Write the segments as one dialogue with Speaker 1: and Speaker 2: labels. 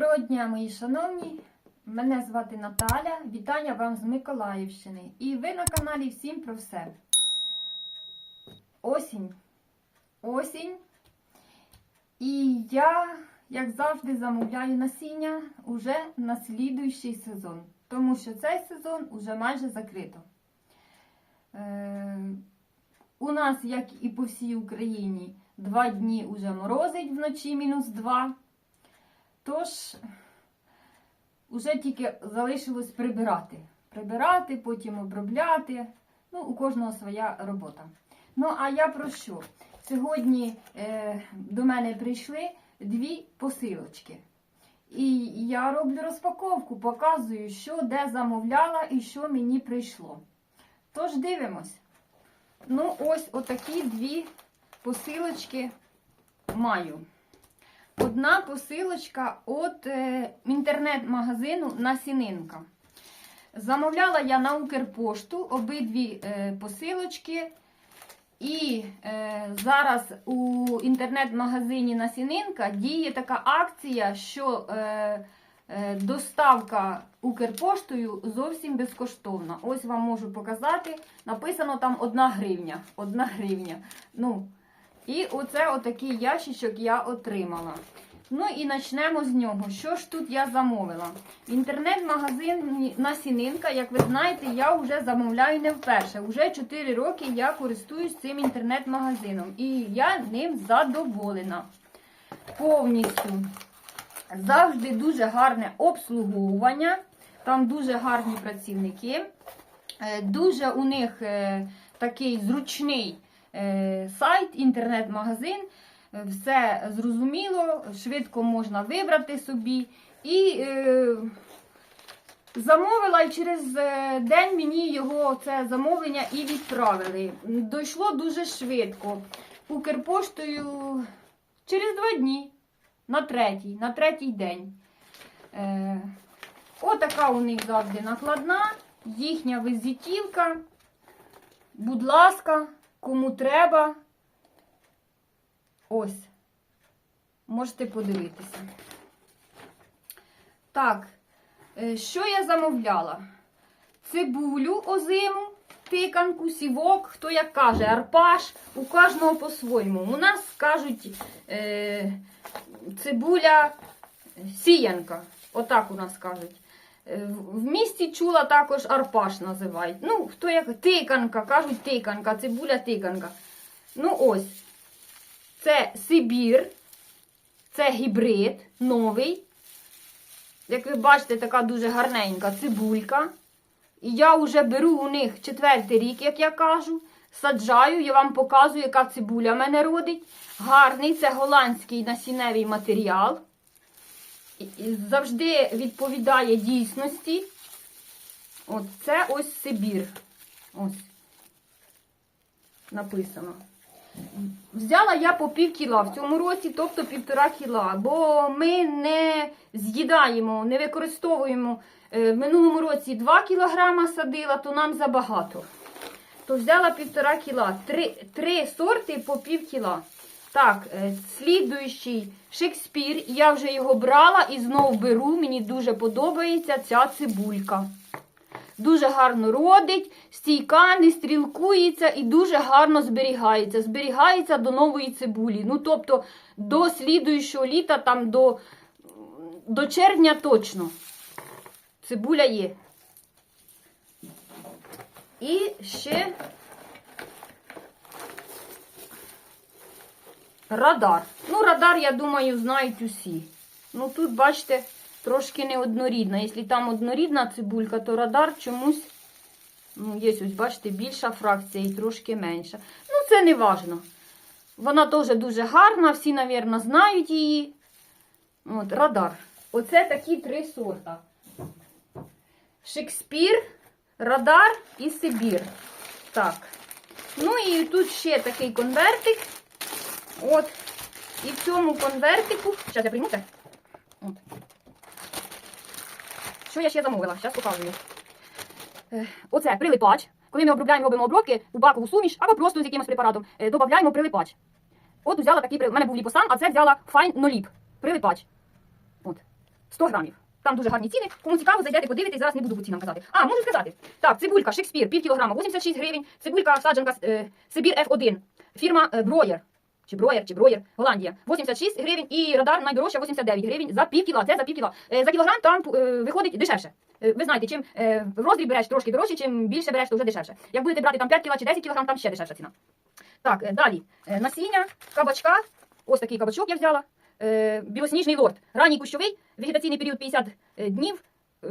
Speaker 1: Доброго дня, мої шановні! Мене звати Наталя. Вітання вам з Миколаївщини. І ви на каналі Всім про все. Осінь. Осінь. І я, як завжди, замовляю насіння уже на слідуючий сезон. Тому що цей сезон уже майже закрито. Е, у нас, як і по всій Україні, два дні уже морозить вночі мінус два. Тож, вже тільки залишилось прибирати. Прибирати, потім обробляти. Ну, у кожного своя робота. Ну, а я про що? Сьогодні е, до мене прийшли дві посилочки. І я роблю розпаковку, показую, що де замовляла і що мені прийшло. Тож дивимось. Ну, ось отакі дві посилочки маю. Одна посилочка від е, інтернет-магазину Насінинка. Замовляла я на Укрпошту обидві е, посилочки. І е, зараз у інтернет-магазині Насінинка діє така акція, що е, е, доставка Укрпоштою зовсім безкоштовна. Ось вам можу показати. Написано там 1 гривня. 1 гривня. Ну, і оце отакий ящичок я отримала. Ну і почнемо з нього. Що ж тут я замовила? Інтернет-магазин Насінинка, як ви знаєте, я вже замовляю не вперше. Уже 4 роки я користуюсь цим інтернет-магазином. І я ним задоволена. Повністю. Завжди дуже гарне обслуговування. Там дуже гарні працівники. Е, Дуже у них е, такий зручний сайт, інтернет-магазин. Е, Все зрозуміло, швидко можна вибрати собі. І е, замовила, і через е, день мені його це замовлення і відправили. Дійшло дуже швидко. Укрпоштою через два дні, на третій, на третій день. Е, Отака у них завжди накладна, їхня визитівка. Будь ласка, кому треба. Ось. Можете подивитися. Так, е, що я замовляла? Цибулю озиму, тиканку, сівок, хто як каже, арпаш, у кожного по-своєму. У нас кажуть е, цибуля сіянка. Отак у нас кажуть. Е, В місті чула також арпаш називають. Ну, хто як тиканка, кажуть тиканка, цибуля тиканка. Ну ось. Це Сибір, це гібрид новий. Як ви бачите, така дуже гарненька цибулька. І я вже беру у них четвертий рік, як я кажу. Саджаю, я вам показую, яка цибуля в мене родить. Гарний, це голландський насінневий матеріал. Завжди відповідає дійсності. От це ось Сибір. Ось. Написано. Взяла я по пів кіла в цьому році, тобто півтора кіла, бо ми не з'їдаємо, не використовуємо. Е, В минулому році 2 кілограма садила, то нам забагато. То взяла півтора кіла. Три, три сорти по пів кіла. Так, е, слідуючий Шекспір. Я вже його брала і знову беру. Мені дуже подобається ця цибулька. Дуже гарно родить, стійка, не стрілкується і дуже гарно зберігається. Зберігається до нової цибулі. Ну, тобто до слідуючого літа, там до, до червня точно. Цибуля є. І ще радар. Ну, радар, я думаю, знають усі. Ну, тут, бачите, трошки неоднорідна. Якщо там однорідна цибулька, то радар чомусь, ну, є ось, бачите, більша фракція і трошки менша. Ну, це не важно. Вона теж дуже гарна, всі, мабуть, знають її. От, радар. Оце такі три сорта. Шекспір, радар і Сибір. Так. Ну і тут ще такий конвертик. От. І в цьому конвертику. Зараз я прийму це. От. Що я ще замовила? Зараз показую. Е, Оце прилипач. Коли ми обробляємо, робимо обробки у бакову суміш або просто з якимось препаратом, е, додаємо прилипач. От взяла такий прилипач. У мене був ліпосан, а це взяла файн ноліп. Прилипач. От.
Speaker 2: 100 грамів. Там дуже гарні ціни. Кому цікаво, зайдете, подивитесь, зараз не буду по цінам казати. А, можу сказати. Так, цибулька Шекспір, пів кілограма, 86 гривень. Цибулька саджанка е, Сибір F1, фірма е, Броєр. Чи Броєр, Голландія. 86 гривень і радар найдорожча 89 гривень за пів кіла. Це за пів кіла. Е, за кілограм там е, виходить дешевше. Е, ви знаєте, чим в роздріб береш трошки дорожче, чим більше береш, то вже дешевше. Як будете брати там 5 кіла чи 10 кілограм, там ще дешевша ціна. Так, далі. Насіння, кабачка. Ось такий кабачок я взяла. Білосніжний лорд. Ранній кущовий, вегетаційний період 50 днів. Е,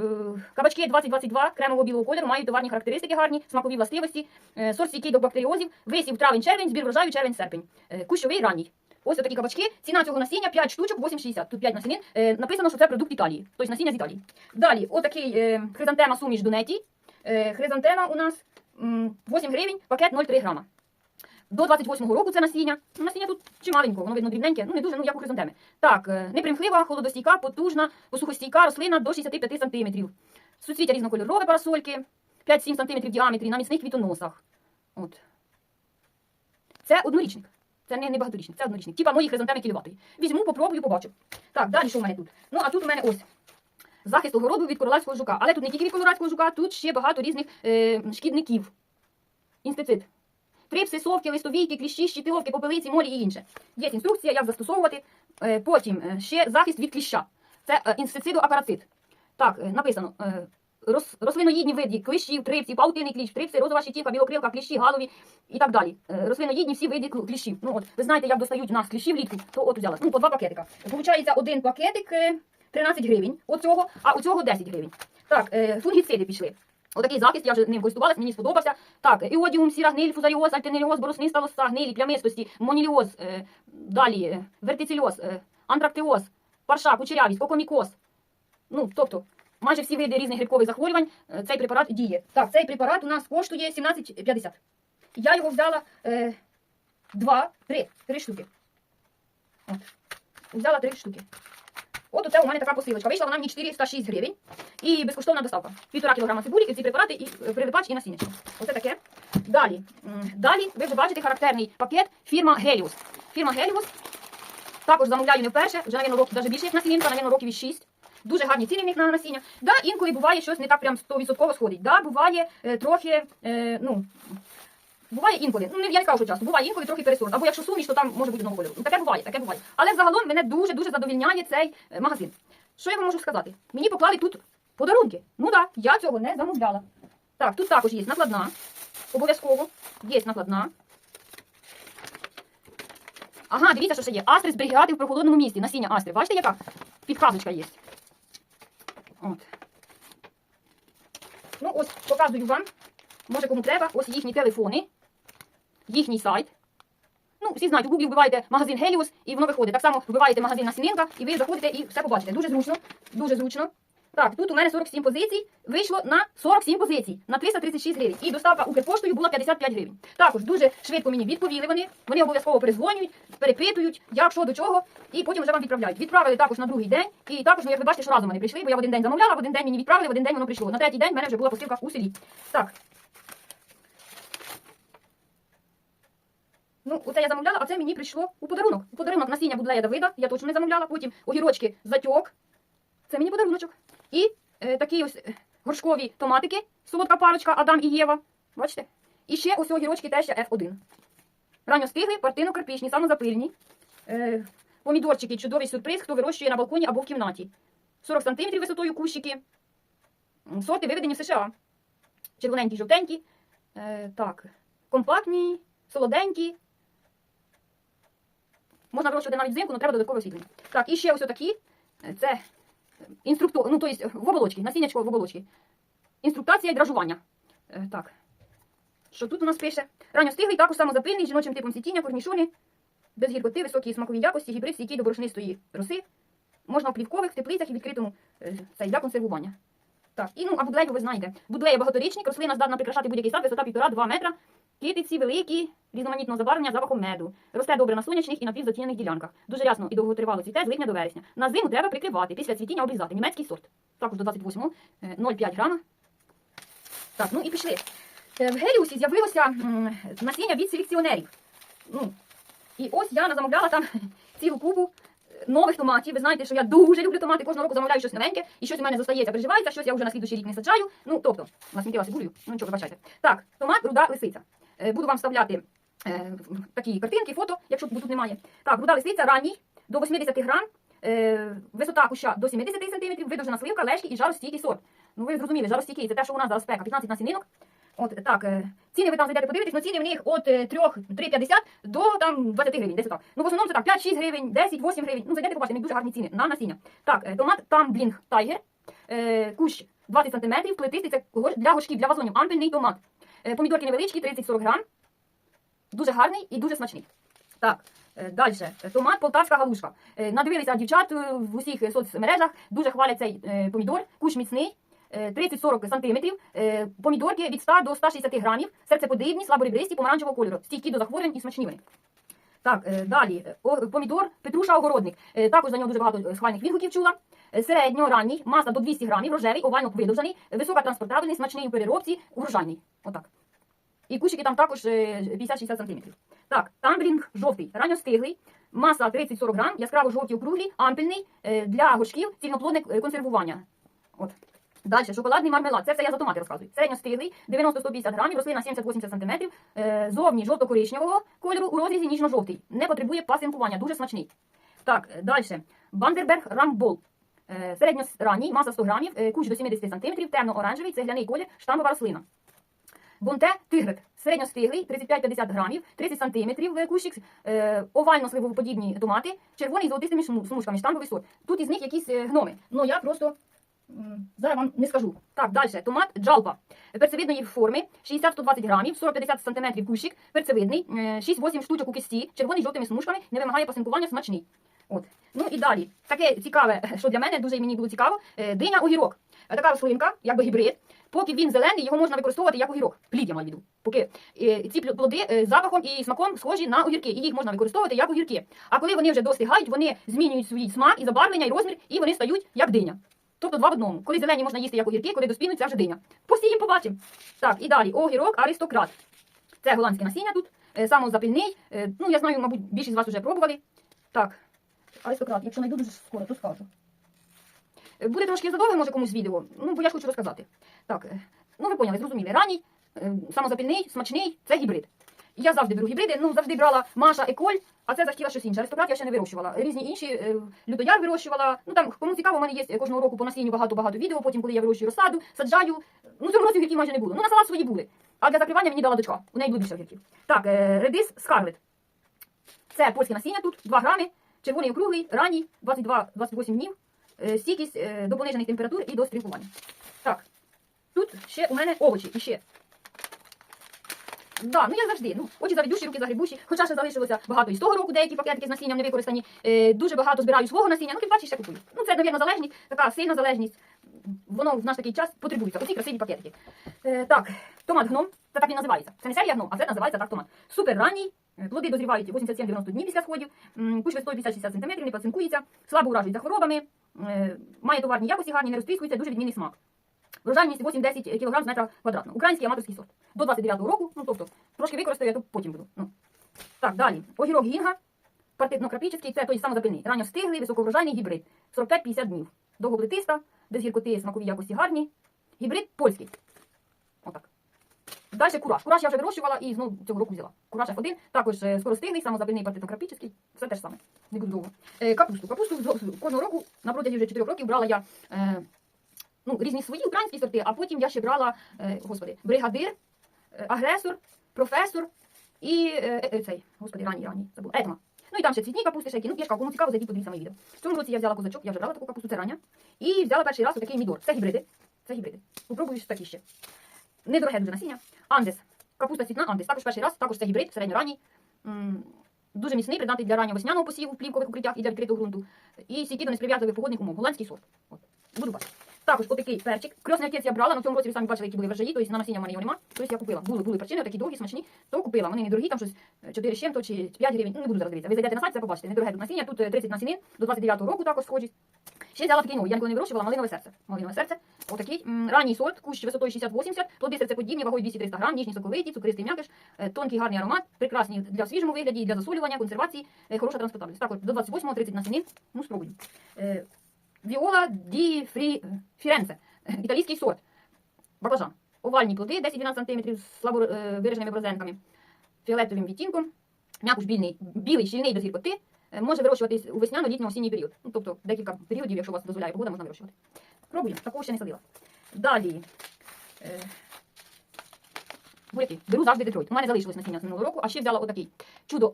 Speaker 2: Кабачки 2022 кремово-білого кольору мають товарні характеристики гарні, смакові властивості, е, сорт стійкий до бактеріозів, висів травень-червень, збір врожаю червень-серпень. Е, Кущовий ранній. Ось такі кабачки. Ціна цього насіння 5 штучок 8,60. Тут 5 насінин. Написано, що це продукт Італії. Тобто насіння з Італії. Далі, отакий хризантема суміш Дунеті. Хризантема у нас 8 гривень, пакет 0,3 грама. До 28-го року це насіння. Ну, насіння тут чималенько, воно видно дрібненьке, ну не дуже, ну як у хризантеми. Так, е, непримхлива, холодостійка, потужна, посухостійка рослина до 65 см. Суцвіття різнокольорове парасольки, 5-7 см в діаметрі на міцних квітоносах. От. Це однорічник. Це не, не багаторічник, це однорічник. Типа мої хризантеми кіліватої. Візьму, попробую, побачу. Так, далі що в мене тут? Ну, а тут у мене ось. Захист огороду від колорадського жука. Але тут не тільки від колорадського жука, тут ще багато різних е, шкідників. Інстицид. Трипси, совки, листовійки, кліщі, щитиловки, попелиці, молі і інше. Є інструкція, як застосовувати. Е, Потім е, ще захист від кліща. Це е, інсектицидоапарацит. Так, написано. рослиноїдні види кліщів, трипсів, паутинний кліщ, трипси, розова щитівка, білокрилка, кліщі, галові і так далі. Рослиноїдні всі види кліщів. Ну от, ви знаєте, як достають в нас кліщів влітку, то от взяла. Ну, по два пакетика. Получається один пакетик е, 13 гривень оцього, а у цього 10 гривень. Так, фунгіциди пішли. Отакий захист, я вже ним користувалась, мені сподобався. Так, іодіум, сіра гниль, фузаріоз, альтенеріоз, боросниста лоса, гнилі, плямистості, моніліоз, е, далі е, вертицельоз, е, антрактеоз, парша, кучерявість, окомікоз. Ну, тобто, майже всі види різних грибкових захворювань е, цей препарат діє. Так, цей препарат у нас коштує 17,50. Я його взяла е, два, три, три штуки. От. Взяла три штуки. От оце у мене така посилочка. Вийшла вона мені 406 гривень і безкоштовна доставка. Півтора кілограма цибулі, ці препарати, і е, прилипач, і насіннячко. Оце таке. Далі. Далі ви вже бачите характерний пакет фірма Геліус. Фірма Геліус. Також замовляю не вперше, вже, навіть, років, навіть більше як насінинка, навіть, років і 6. Дуже гарні ціни в них на насіння. Да, інколи буває щось не так прям 100% сходить. Да, буває е, трохи, е, ну, буває інколи. Ну, я не кажу, що часто, буває інколи трохи пересорт. Або якщо суміш, то там може бути одного кольору. Ну, таке буває, таке буває. Але загалом мене дуже-дуже задовільняє цей е, магазин. Що я вам можу сказати? Мені поклали тут подарунки. Ну так, да, я цього не замовляла. Так, тут також є накладна. Обов'язково. Є накладна. Ага, дивіться, що ще є. Астри зберігати в прохолодному місці. Насіння астри. Бачите, яка підказочка є? От. Ну, ось показую вам. Може, кому треба. Ось їхні телефони, їхній сайт. Ну, всі знають, у Google вбиваєте магазин Helios і воно виходить. Так само вбиваєте магазин Насінинка, і ви заходите і все побачите. Дуже зручно, дуже зручно. Так, тут у мене 47 позицій, вийшло на 47 позицій, на 336 гривень. І доставка Укрпоштою була 55 гривень. Також дуже швидко мені відповіли вони. Вони обов'язково перезвонюють, перепитують, як що до чого, і потім вже вам відправляють. Відправили також на другий день. І також, ну як ви бачите, що разом вони прийшли, бо я в один день замовляла, в один день мені відправили, в один день воно прийшло. На третій день в мене вже була посилка у селі. Так. Ну, оце я замовляла, а це мені прийшло у подарунок. У подарунок насіння будлея Давида, я точно не замовляла. Потім огірочки затьок. Це мені подаруночок. І е, такі ось е, горшкові томатики, солодка парочка Адам і Єва. Бачите? І ще ось огірочки теж F1. Ранньо стигли, партино-карпічні, самозапильні. Е, помідорчики, чудовий сюрприз, хто вирощує на балконі або в кімнаті. 40 см висотою кущики. Сорти виведені в США. Червоненькі, жовтенькі. Е, так, компактні, солоденькі. Можна вирощувати навіть взимку, але треба додаткове освітлення. Так, і ще ось отакі. Е, Це інструктор, ну, то есть в оболочці, насіннячко в оболочці. Інструктація і дражування. Е, так. Що тут у нас пише? Ранньостиглий, також самозапильний, з жіночим типом цвітіння, корнішони, без гіркоти, високі смакові якості, гібрид стійкий до борошнистої роси. Можна в плівкових, в теплицях і відкритому е, цей, для консервування. Так, і ну, а будлею ви знаєте. Будлея багаторічник, рослина здатна прикрашати будь-який сад, висота 1,5-2 метра. Китиці великі, різноманітного забарвлення запахом меду. Росте добре на сонячних і напівзатінених ділянках. Дуже рясно і довготривало цвіте з липня до вересня. На зиму треба прикривати, після цвітіння обрізати. Німецький сорт. Також до 28 е, 0,5 грама. Так, ну і пішли. Е, В Геліусі з'явилося насіння від селекціонерів. Ну, і ось я замовляла там цілу кубу. Е, нових томатів. Ви знаєте, що я дуже люблю томати, кожного року замовляю щось новеньке, і щось у мене зостається, переживається, щось я вже на слідуючий рік не саджаю. Ну, тобто, насмітила цибулею, ну нічого, вибачайте. Так, томат, руда, лисиця. Е, Буду вам вставляти е, такі картинки, фото, якщо тут немає. Так, руда лисиця ранній, до 80 грам, е, висота куща до 70 см, видовжена сливка, лежки і жаростійкий сорт. Ну ви зрозуміли, жаростійкий, це те, що у нас зараз спека, 15 насінинок. От так, ціни ви там зайдете подивитесь, ну ціни в них 3, 3,50 до там 20 гривень, десь так. Ну в основному це так, 5-6 гривень, 10, 8 гривень. Ну зайдете, побачите, в них дуже гарні ціни на насіння. Так, томат Тамблінг Тайгер, кущ 20 см, плетистий, це для горшків, для вазонів, ампельний томат. Е, помідорки невеличкі, 30-40 грам. Дуже гарний і дуже смачний. Так, далі. Томат Полтавська галушка. Е, Надивилися дівчат е, в усіх е, соцмережах, дуже хвалять цей е, помідор, кущ міцний. е, 30-40 сантиметрів, е, помідорки від 100 до 160 грамів, серцеподібні, слаборебристі, помаранчевого кольору, стійкі до захворювань і смачні вони. Так, е, далі. Е, Помідор Петруша Огородник. Е, Також за нього дуже багато е, схвальних відгуків чула. Е, Середньоранній, маса до 200 грамів, рожевий, овально видовжений, е, висока транспортабельність, смачний у переробці, урожайний. Отак. І кущики там також е, 50-60 сантиметрів. Так, тамблінг жовтий, ранньостиглий, маса 30-40 грам, яскраво жовті округлі, ампельний, е, для горшків, цільноплодне е, консервування. От. Далі, шоколадний мармелад. Це все я за томати розказую. Середньостиглий, 90-150 грамів, рослина 70-80 сантиметрів, е, зовні жовто-коричневого кольору, у розрізі ніжно-жовтий. Не потребує пасинкування, дуже смачний. Так, е, далі. Бандерберг рамбол. Е, Середньоранній, маса 100 грамів, е, кущ до 70 сантиметрів, темно-оранжевий, цегляний колір, штамбова рослина. Бунте тигрик. Середньостиглий, 35-50 грамів, 30 сантиметрів е, кущик, е, овально-сливовоподібні томати, червоний з золотистими смужками, штамбовий сорт. Тут із них якісь гноми. Ну я просто зараз вам не скажу. Так, далі. Томат джалпа. Перцевидної форми, 60-120 грамів, 40-50 сантиметрів кущик, перцевидний, е, 6-8 штучок у кисті, червоний з жовтими смужками, не вимагає пасинкування, смачний. От. Ну і далі. Таке цікаве, що для мене дуже мені було цікаво, е, диня огірок. Така рослинка, якби гібрид. Поки він зелений, його можна використовувати як огірок. Плід я маю в виду. Поки е, ці плоди е, запахом і смаком схожі на огірки, і їх можна використовувати як огірки. А коли вони вже достигають, вони змінюють свій смак і забарвлення, і розмір, і вони стають як диня. Тобто два в одному. Коли зелені можна їсти як огірки, коли доспінуть, це вже диня. Посіємо, побачимо. Так, і далі огірок аристократ. Це голландське насіння тут, самозапильний. Е, ну, я знаю, мабуть, більшість з вас вже пробували. Так, аристократ, якщо знайду дуже скоро, то скажу. Буде трошки задовго, може комусь відео, ну, бо я ж хочу розказати. Так, е, ну ви поняли, зрозуміли. Ранній, е, самозапільний, смачний це гібрид. Я завжди беру гібриди, ну завжди брала Маша Еколь, а це захотіла щось інше. Аристократ я ще не вирощувала. Різні інші, е, лютояр вирощувала. Ну там кому цікаво, у мене є кожного року по насінню багато-багато відео, потім, коли я вирощую розсаду, саджаю. Ну, цьому році майже не було. Ну, на салат свої були. А для закривання мені дала дочка. У неї було більше огірків. Так, редис Скарлет. Це польське насіння тут, 2 грами, червоний округлий, ранній, 22-28 днів, е, стійкість е, до понижених температур і до стрілкування. Так, тут ще у мене овочі і ще. Да, ну я завжди. Ну, очі заведущі, руки загрібущі. Хоча ще залишилося багато і з того року, деякі пакетики з насінням не використані. Е, дуже багато збираю свого насіння, ну ти бачиш, ще купую. Ну це, навірно, залежність, така сильна залежність. Воно в наш такий час потребується. Оці красиві пакетики. Е, так, томат гном, це так він називається. Це не серія гном, а це називається так томат. Супер ранній. Е, Плоди дозрівають 87-90 днів після сходів, м, кущ висотою 50-60 см, не пацинкується, слабо уражують за хворобами, е, має товарні якості гарні, не розтріскується, дуже відмінний смак. Врожайність 8-10 кг з метра квадратного. Український аматорський сорт. До 29-го року, ну тобто, трошки використаю, я то потім буду. Ну. Так, далі. Огірок гінга, партитно-крапічний, це той самозапильний. Ранньо стиглий, високоврожайний гібрид. 45-50 днів. Довгоплетиста, без гіркоти, смакові якості гарні. Гібрид польський. Далі кураж. Кураж я вже вирощувала і знову цього року взяла. Кураж F1, також е, скоростигний, самозапильний. Все те ж саме. Не буду довго. Е, капусту. Капусту кожного року, на протязі вже 4 років, брала я е, ну, різні свої українські сорти, а потім я ще брала, господи, бригадир, агресор, професор і цей, господи, ранній, ранній, забула, етма. Ну і там ще цвітні капусти, які, ну, пішка, кому цікаво, зайдіть, подивіться мої відео. В цьому році я взяла козачок, я вже брала таку капусту, це рання. І взяла перший раз отакий мідор. Це гібриди. Це гібриди. Попробую такі ще. Недороге дуже насіння. Андес. Капуста цвітна, Андес. Також перший раз, також це гібрид, середньоранній. Дуже міцний, придатний для раннього весняного посіву в плівкових укриттях і для відкритого ґрунту. І стійкий до несприятливих погодних умов. Голландський сорт. От. Буду бачити. Також отакий перчик. Красний отець я брала, в цьому році ви самі бачили, які були вержаї, тобто на насіння в мене його нема. Тобто я купила. Були, були причини, такі довгі, смачні, то купила. Вони недорогі, там щось е, 4 з чим-то чи 5 гривень. Ну, не буду зараз дивитися. Ви зайдете на сайт, це побачите. Недороге насіння, тут е, 30 насінин, до 29-го року також схожі. Ще взяла такий новий, я ніколи не вирощувала, малинове серце. Малинове серце. Отакий. Ранній сорт, кущ висотою 60-80, плоди серцеподібні, вагою 200-300 грам, ніжні соковиті, цукристий м'якиш, е, тонкий гарний аромат, прекрасні для свіжому вигляді, для засолювання, консервації, е, хороша транспортабельність. Так, от, до 28-го 30 насінин, ну спробуємо. Віола ді Фрі... Фіренце, італійський сорт, баклажан. Овальні плоди 10-12 см з слабо е, вираженими брозенками, фіолетовим відтінком, м'якуш більний, білий, щільний без гіркоти, може вирощуватись у весняно-літньо-осінній період. Ну, тобто декілька періодів, якщо у вас дозволяє погода, можна вирощувати. Пробуємо, такого ще не садила. Далі. Е, буряки. Беру завжди Детройт. У мене залишилось насіння з минулого року, а ще взяла отакий чудо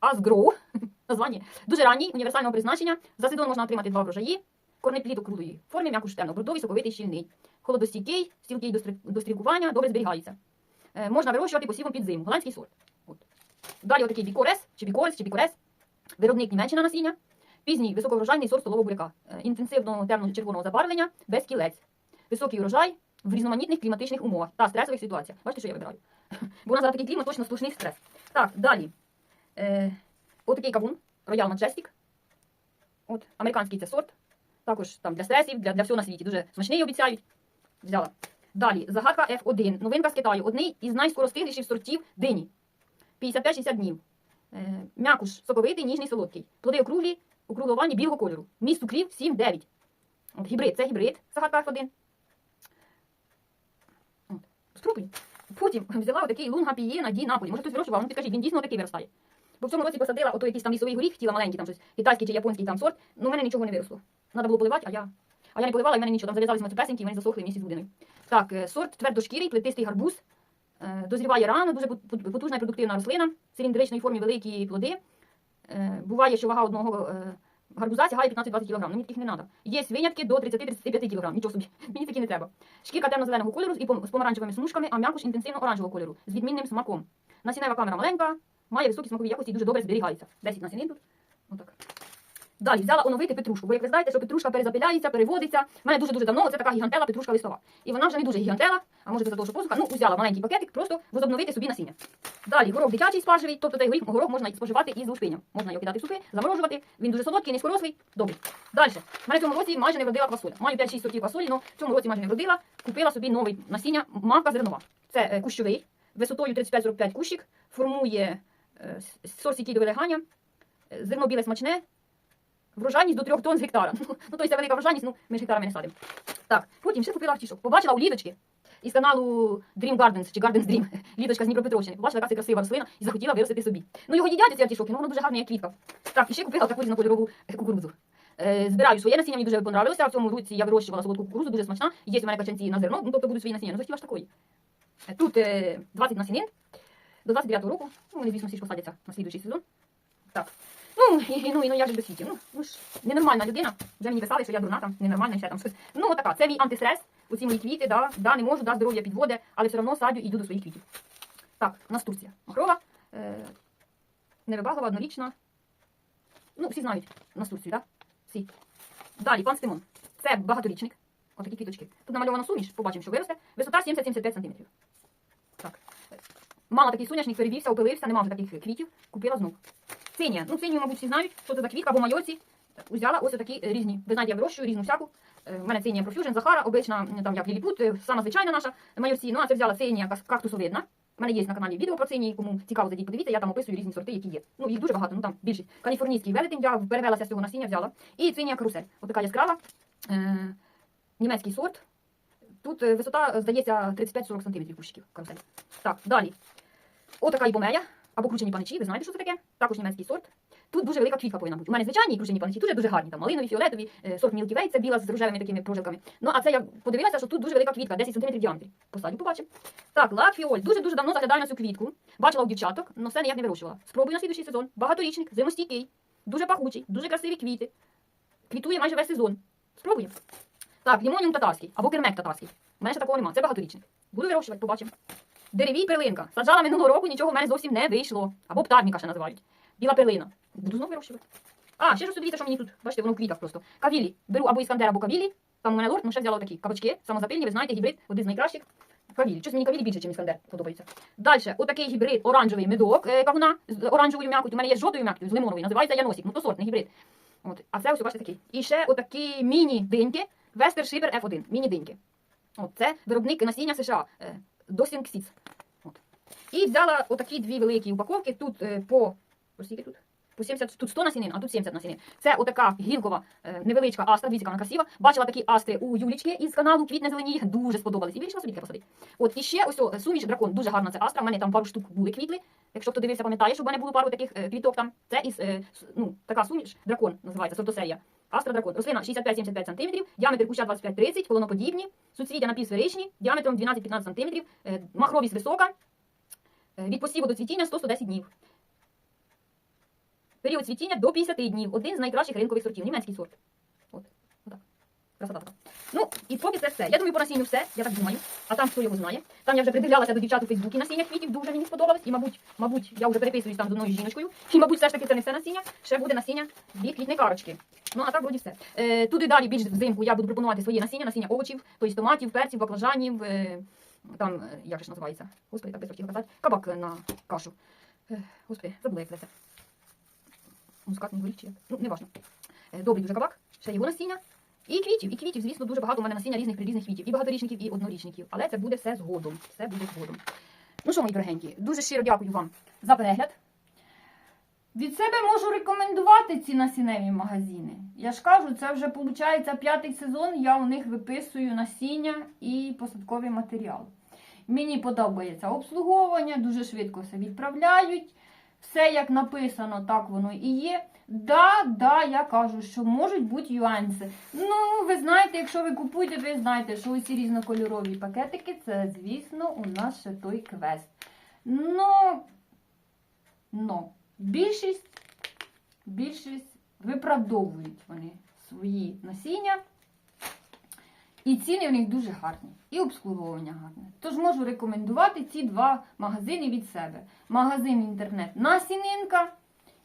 Speaker 2: Азгроу. Названня. Дуже ранній, універсального призначення. За сезон можна отримати два врожаї. Корнеплід округлої форми, м'якуш темно-брудовий, соковитий, щільний. Холодостійкий, стілкий до стрі- до стрікування, добре зберігається. Е, можна вирощувати посівом під зиму. Голландський сорт. От. Далі отакий бікорес, чи бікорес, чи бікорес. Виробник Німеччина насіння. Пізній високоврожайний сорт столового буряка. Е, Інтенсивного темно-червоного забарвлення, без кілець. Високий урожай в різноманітних кліматичних умовах та стресових ситуаціях. Бачите, що я вибираю? Бо у нас зараз такий клімат, точно сплошний стрес. Так, далі. Е, отакий кавун, Royal Majestic. От, американський це сорт. Також там для стресів, для, для всього на світі. Дуже смачний обіцяють. Взяла. Далі, загадка F1. Новинка з Китаю. Одний із найскоростигліших сортів дині. 55-60 днів. Е, м'якуш соковитий, ніжний, солодкий. Плоди округлі, округловані білого кольору. Міст цукрів 7-9. Гібрид, це гібрид, загадка F1. От, спробуй. Потім взяла отакий лунга піє на ді наполі. Може хтось вирощував, ну підкажіть, він дійсно такий виростає. Бо в цьому році посадила ото якийсь там лісовий горіх, хотіла маленький там щось, китайський чи японський там сорт, ну в мене нічого не виросло. Треба було поливати, а я. А я не поливала, і в мене нічого, там зав'язались матопесенькі, і вони засохли місяць з годиною. Так, е, сорт твердошкірий, плетистий гарбуз. Е, Дозріває рано, дуже пот- пот- потужна і продуктивна рослина, циліндричної формі великі плоди. Е, Буває, що вага одного е, гарбуза сягає 15-20 кг. Ну, мені таких не треба. Є винятки до 30-35 кг. Нічого собі. Мені такі не треба. Шкірка темно-зеленого кольору і з помаранчевими смужками, а м'якуш інтенсивно-оранжевого кольору з відмінним смаком. Насінева камера маленька, має високі смакові якості і дуже добре зберігається. 10 насінин тут. Отак. Далі взяла оновити петрушку, бо як ви знаєте, що петрушка перезапиляється, переводиться. У мене дуже-дуже давно це така гігантела петрушка листова. І вона вже не дуже гігантела, а може за того, що посуха. Ну, взяла маленький пакетик, просто возобновити собі насіння. Далі горох дитячий спаржевий, тобто горіх, горох можна споживати із лушпиням. Можна його кидати в супи, заморожувати. Він дуже солодкий, низькорослий, добрий. Далі. У мене в цьому році майже не вродила квасоля. Маю 5-6 сортів квасолі, але в цьому році майже не вродила. Купила собі новий насіння, мавка зернова. Це е, кущовий, висотою 35-45 кущик, формує е, с- сорт до вилягання, е, зерно біле смачне, врожайність до 3 тонн з гектара. Ну, тобто це велика врожайність, ну ми ж гектарами не садимо. Так, потім ще купила втішок. Побачила у Лідочки із каналу Dream Gardens чи Gardens Dream. Лідочка з Дніпропетровщини. Побачила, яка це красива рослина і захотіла виростити собі. Ну його їдять ці артішоки, ну воно дуже гарне, як квітка. Так, і ще купила таку різнокольорову кукурудзу. Е, збираю своє насіння, мені дуже понравилося. В цьому році я вирощувала солодку кукурудзу, дуже смачна. Є у мене качанці на зерно, ну тобто будуть свої насіння. Ну захотіла ж такої. Е, Тут е, 20 насінин до 29-го року. Ну, вони, звісно, всі ж посадяться на слідуючий сезон. Так. Ну, і, ну, і, ну я ж без світів. Ну, ну ж, ненормальна людина. Вже мені писали, що я дурна там, ненормальна ще там щось. Ну, отака, це мій антистрес. Оці мої квіти, да, да, не можу, да, здоров'я підводе, але все одно садю і йду до своїх квітів. Так, у нас Турція. Махрова, е, невибаглива, однорічна. Ну, всі знають у нас Турцію, так? Да? Всі. Далі, пан Стимон. Це багаторічник. Отакі квіточки. Тут намальовано суміш, побачимо, що виросте. Висота 70-75 см. Так. Мала такий соняшник, перевівся, опилився, нема вже таких квітів. Купила знов. Синя. Ну, синю, мабуть, всі знають, що це за квітка, бо майоці. Взяла ось такі різні. Ви знаєте, я вирощую різну всяку. Е, У мене синя профюжн, Захара, обична, там як ліліпут, е, сама звичайна наша майорці. Ну, а це взяла кас- кактусовидна. У мене є на каналі відео про сині, кому цікаво зайдіть, подивіться, я там описую різні сорти, які є. Ну, їх дуже багато, ну там більшість. Каліфорнійський велетень, я перевелася з цього насіння, взяла. І синя карусель. Ось така яскрава. Е, німецький сорт. Тут е, висота, е, здається, 35-40 см кущиків карусель. Так, далі. Отака ібомея, або кручені паничі, ви знаєте, що це таке? Також німецький сорт. Тут дуже велика квітка повинна бути. У мене звичайні кручені паничі, дуже дуже гарні. Там малинові, фіолетові, е, сорт Way, це біла з рожевими такими прожилками. Ну, а це я подивилася, що тут дуже велика квітка, 10 см діаметрі. Посадю, побачимо. Так, лак фіоль. Дуже-дуже давно заглядаю на цю квітку. Бачила у дівчаток, але все ніяк не вирощувала. Спробую на слідуючий сезон. Багаторічник, зимостійкий, дуже пахучий, дуже красиві квіти. Квітує майже весь сезон. Спробуємо. Так, лімоніум татарський або кермек татарський. У мене ще такого немає. Це багаторічник. Буду вирощувати, побачимо. Деревій перлинка. Саджала минулого року, нічого в мене зовсім не вийшло. Або птарніка ще називають. Біла перлина. Буду знову вирощувати. А, ще ж дивіться, що мені тут, бачите, воно в квітах просто. Кавілі. Беру або іскандер, або кавілі. Там у мене лорд, ну ще взяла такі кабачки, самозапильні, ви знаєте, гібрид, один з найкращих. Кавілі. Щось мені кавілі більше, ніж іскандер подобається. Далі, отакий гібрид оранжевий медок е, кавуна з оранжевою м'якою. У мене є з жовтою м'якою, з лимоновою, називається Яносік. Ну то сортний гібрид. От. А це ось, бачите, такий. І ще отакі міні-диньки, Вестер Шипер F1. Міні-диньки. От, це виробник насіння США е, Dosing ксіц. От. І взяла отакі дві великі упаковки. Тут е, по, Ось тут? По 70, тут 100 насінин, а тут 70 насінин. Це отака гілкова е, невеличка астра, дивіться, вона красива. Бачила такі астри у Юлічки із каналу Квітне зелені, їх дуже сподобались. І вирішила собі таке посадити. От і ще ось суміш дракон, дуже гарна це астра. У мене там пару штук були квітли. Якщо хто дивився, пам'ятає, що в мене було пару таких е, квіток там. Це із е, ну, така суміш дракон називається, сортосерія. Астра дракон. Рослина 65-75 см, діаметр куща 25-30, колоноподібні, суцвіття напівсферичні, діаметром 12-15 см, махровість висока, від посіву до цвітіння 100-110 днів. Період цвітіння до 50 днів. Один з найкращих ринкових сортів. Німецький сорт. От. Отак. Красота така. Ну, і поки це все. Я думаю, по насінню все, я так думаю. А там хто його знає. Там я вже придивлялася до дівчат у Фейсбуці насіння квітів, дуже мені сподобалось. І, мабуть, мабуть, я вже переписуюсь там з одною жіночкою. І, мабуть, все ж таки це не все насіння. Ще буде насіння дві квітникарочки. Ну, а так вроді все. Е, туди далі більш взимку я буду пропонувати свої насіння, насіння овочів, тобто томатів, перців, баклажанів, е, там, е, як же ж називається? Господи, так быстро хотіла казати. Кабак на кашу. Е, господи, забула, як це. Мускатний горіх чи як? Ну, не важно. Е, Добрий дуже кабак, ще його насіння. І квітів, і квітів, звісно, дуже багато у мене насіння різних різних квітів. І багаторічників, і однорічників. Але це буде все згодом. Все буде згодом. Ну що, мої дорогенькі, дуже щиро дякую вам за перегляд.
Speaker 1: Від себе можу рекомендувати ці насінневі магазини. Я ж кажу, це вже виходить п'ятий сезон. Я у них виписую насіння і посадковий матеріал. Мені подобається обслуговування, дуже швидко все відправляють. Все як написано, так воно і є. Да, да, я кажу, що можуть бути юанси. Ну, ви знаєте, якщо ви купуєте, ви знаєте, що усі різнокольорові пакетики це, звісно, у нас ще той квест. Ну, но більшість, більшість виправдовують вони свої насіння. І ціни в них дуже гарні, і обслуговування гарне. Тож можу рекомендувати ці два магазини від себе: магазин інтернет Насінинка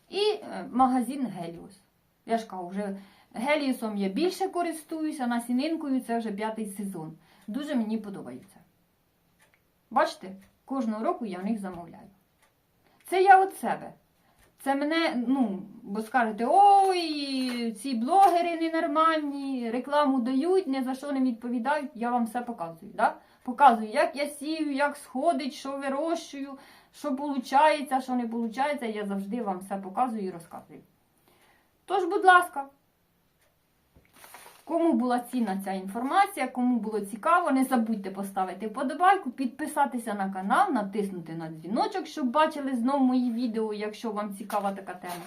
Speaker 1: і е, магазин Геліус. Я ж кажу, вже Геліусом я більше користуюся, насінинкою це вже п'ятий сезон. Дуже мені подобається. Бачите, кожного року я в них замовляю. Це я від себе. Це мене, ну, бо скажете, ой, ці блогери ненормальні, рекламу дають, ні за що не відповідають. Я вам все показую. Да? Показую, як я сію, як сходить, що вирощую, що виходить, що не виходить. Я завжди вам все показую і розказую. Тож, будь ласка, кому була цінна ця інформація, кому було цікаво, не забудьте поставити вподобайку, підписатися на канал, натиснути на дзвіночок, щоб бачили знову мої відео, якщо вам цікава така тема.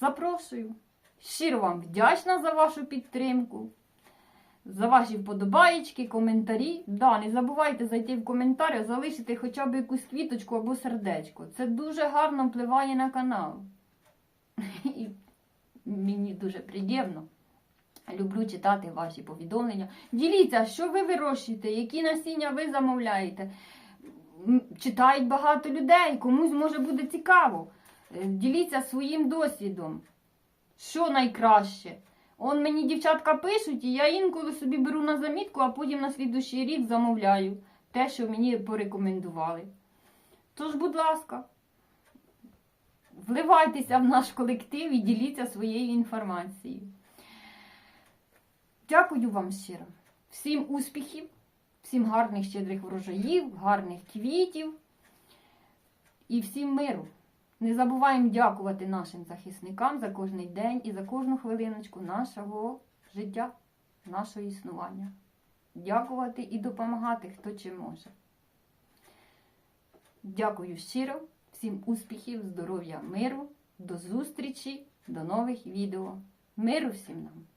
Speaker 1: Запрошую. Щиро вам вдячна за вашу підтримку, за ваші вподобаєчки, коментарі. Да, не забувайте зайти в коментар, залишити хоча б якусь квіточку або сердечко. Це дуже гарно впливає на канал. І мені дуже приємно. Люблю читати ваші повідомлення. Діліться, що ви вирощуєте, які насіння ви замовляєте. Читають багато людей, комусь може буде цікаво. Е, Діліться своїм досвідом. Що найкраще? Он мені дівчатка пишуть, і я інколи собі беру на замітку, а потім на слідущий рік замовляю те, що мені порекомендували. Тож, будь ласка, вливайтеся в наш колектив і діліться своєю інформацією. Дякую вам щиро. Всім успіхів, всім гарних щедрих врожаїв, гарних квітів і всім миру. Не забуваємо дякувати нашим захисникам за кожний день і за кожну хвилиночку нашого життя, нашого існування. Дякувати і допомагати, хто чим може. Дякую щиро, всім успіхів, здоров'я, миру, до зустрічі, до нових відео. Миру всім нам!